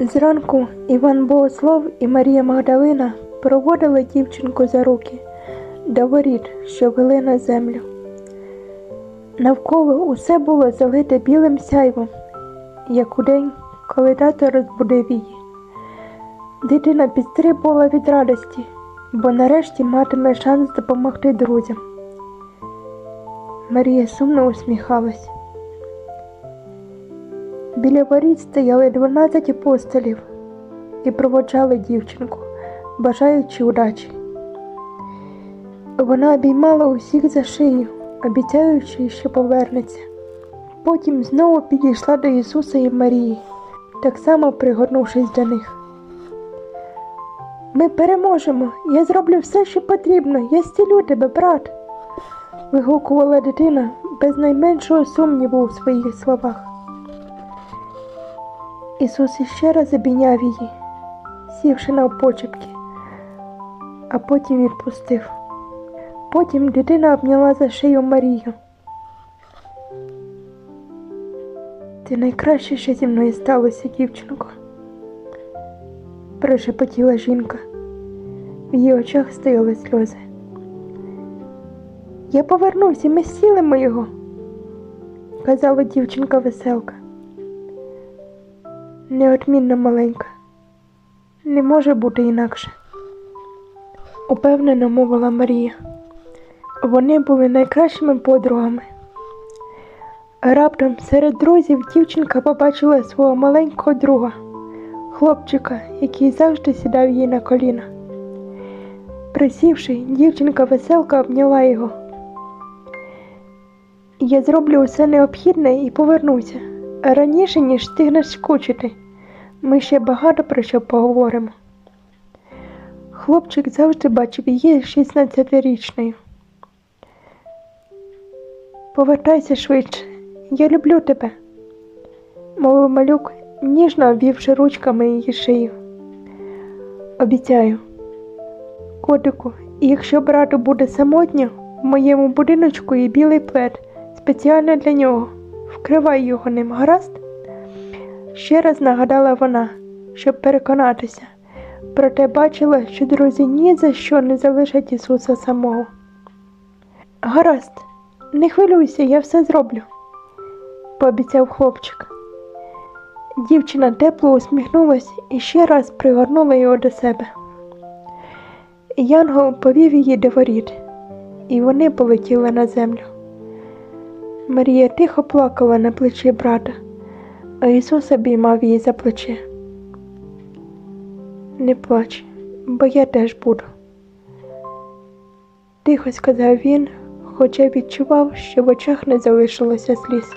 Зранку Іван Богослов і Марія Магдалина проводили дівчинку за руки до воріт, що вели на землю. Навколо усе було залите білим сяйвом, як у день, коли тато розбудив її. Дитина підстрибувала від радості, бо нарешті матиме шанс допомогти друзям. Марія сумно усміхалась. Біля воріт стояли дванадцять апостолів і проводжали дівчинку, бажаючи удачі. Вона обіймала усіх за шию, обіцяючи, що повернеться. Потім знову підійшла до Ісуса і Марії, так само пригорнувшись до них. Ми переможемо, я зроблю все, що потрібно, я зцілю тебе, брат. вигукувала дитина без найменшого сумніву у своїх словах. Ісус іще раз обійняв її, сівши на навпочепки, а потім відпустив. Потім дитина обняла за шию Марію. Ти найкраще, що зі мною сталося, дівчинко, прошепотіла жінка. В її очах стояли сльози. Я повернуся, ми зцілимо його, казала дівчинка веселка. Неодмінно маленька. Не може бути інакше, упевнено мовила Марія. Вони були найкращими подругами. Раптом серед друзів дівчинка побачила свого маленького друга, хлопчика, який завжди сідав їй на коліна. Присівши, дівчинка веселка обняла його. Я зроблю усе необхідне і повернуся раніше, ніж встигнеш скучити. Ми ще багато про що поговоримо. Хлопчик завжди бачив її 16-річною. Повертайся швидше, я люблю тебе, мовив малюк, ніжно обвівши ручками її шию. Обіцяю, котику, якщо брату буде самотньо, в моєму будиночку є білий плед спеціально для нього. Вкривай його ним, гаразд? Ще раз нагадала вона, щоб переконатися, проте бачила, що друзі ні за що не залишать Ісуса самого. Гаразд, не хвилюйся, я все зроблю, пообіцяв хлопчик. Дівчина тепло усміхнулась і ще раз пригорнула його до себе. Янгол повів її до воріт, і вони полетіли на землю. Марія тихо плакала на плечі брата, а Ісус обіймав її за плече. Не плач, бо я теж буду. Тихо сказав він, хоча відчував, що в очах не залишилося сліз.